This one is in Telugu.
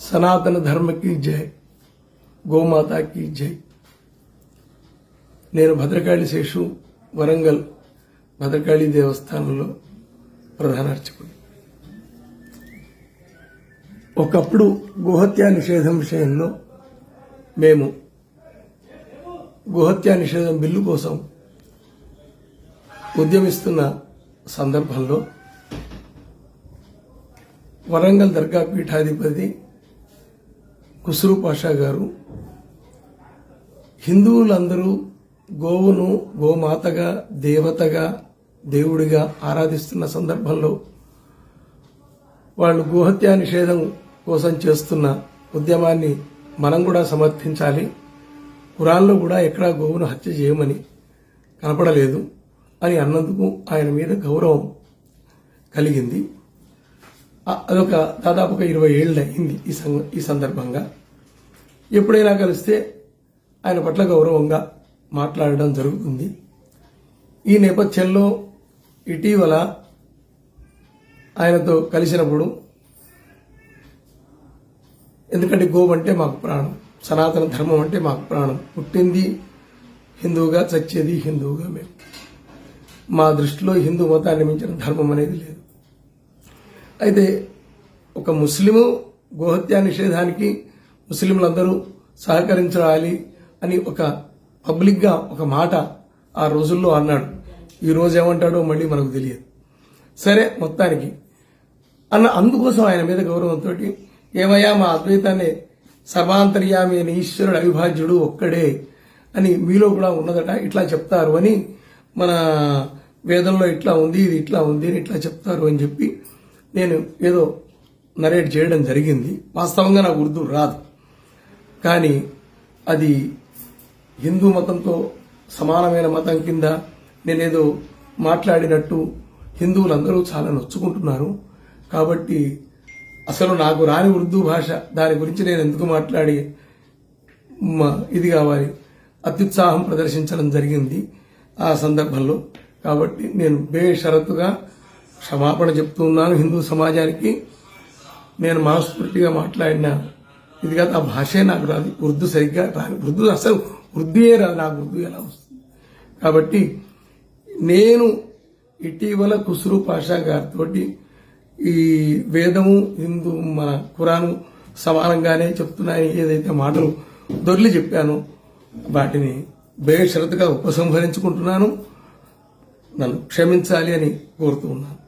సనాతన ధర్మకి జై గోమాత జై. నేను భద్రకాళి శేషు వరంగల్ భద్రకాళి దేవస్థానంలో ప్రధాన అర్చకుడు. ఒకప్పుడు గోహత్య నిషేధం విషయంలో మేము గోహత్య నిషేధం బిల్లు కోసం ఉద్యమిస్తున్న సందర్భంలో వరంగల్ దర్గా పీఠాధిపతి కుసురు పాషా గారు హిందువులందరూ గోవును గోమాతగా దేవతగా దేవుడిగా ఆరాధిస్తున్న సందర్భంలో వాళ్ళు గోహత్య నిషేధం కోసం చేస్తున్న ఉద్యమాన్ని మనం కూడా సమర్థించాలి. కురాల్లో కూడా ఎక్కడా గోవును హత్య చేయమని కనపడలేదు అని అన్నందుకు ఆయన మీద గౌరవం కలిగింది. అదొక దాదాపు ఒక ఇరవై ఏళ్ళు అయింది ఈ సం ఈ సందర్భంగా. ఎప్పుడైనా కలిస్తే ఆయన పట్ల గౌరవంగా మాట్లాడడం జరుగుతుంది. ఈ నేపథ్యంలో ఇటీవల ఆయనతో కలిసినప్పుడు ఎందుకంటే గోవు అంటే మాకు ప్రాణం సనాతన ధర్మం అంటే మాకు ప్రాణం. పుట్టింది హిందువుగా చచ్చేది హిందువుగా మేము. మా దృష్టిలో హిందూ మతాన్ని మించిన ధర్మం అనేది లేదు. అయితే ఒక ముస్లిము గోహత్య నిషేధానికి ముస్లింలందరూ సహకరించాలి అని ఒక పబ్లిక్గా ఒక మాట ఆ రోజుల్లో అన్నాడు. ఈ రోజు ఏమంటాడో మళ్ళీ మనకు తెలియదు. సరే మొత్తానికి. అన్న అందుకోసం ఆయన మీద గౌరవంతో ఏమయ్యా మా అద్వైతాన్ని సర్వాంతర్యామి అని ఈశ్వరుడు అవిభాజ్యుడు ఒక్కడే అని మీలో కూడా ఉన్నదట ఇట్లా చెప్తారు అని మన వేదంలో ఇట్లా ఉంది ఇది ఇట్లా ఉంది అని ఇట్లా చెప్తారు అని చెప్పి నేను ఏదో నరేట్ చేయడం జరిగింది. వాస్తవంగా నాకు ఉర్దూ రాదు. కానీ అది హిందూ మతంతో సమానమైన మతం కింద నేనేదో మాట్లాడినట్టు హిందువులందరూ చాలా నొచ్చుకుంటున్నారు. కాబట్టి అసలు నాకు రాని ఉర్దూ భాష దాని గురించి నేను ఎందుకు మాట్లాడి ఇది కావాలి. అత్యుత్సాహం ప్రదర్శించడం జరిగింది ఆ సందర్భంలో. కాబట్టి నేను బేషరతుగా క్షమాపణ చెప్తూ ఉన్నాను హిందూ సమాజానికి. నేను మనస్ఫూర్తిగా మాట్లాడిన. ఇది కాదు ఆ భాషే నాకు రాదు. ఉర్దూ సరిగ్గా రాదు. ఉర్దూ అసలు ఉర్దూయే రాదు. నాకు ఉర్దూ ఎలా వస్తుంది? కాబట్టి నేను ఇటీవల కుసురు పాషా గారితో ఈ వేదము హిందూ మన ఖురాను సమానంగానే చెప్తున్నాయి ఏదైతే మాటలు దొర్లి చెప్పాను వాటిని బేషరతుగా ఉపసంహరించుకుంటున్నాను. నన్ను క్షమించాలి అని కోరుతూ ఉన్నాను.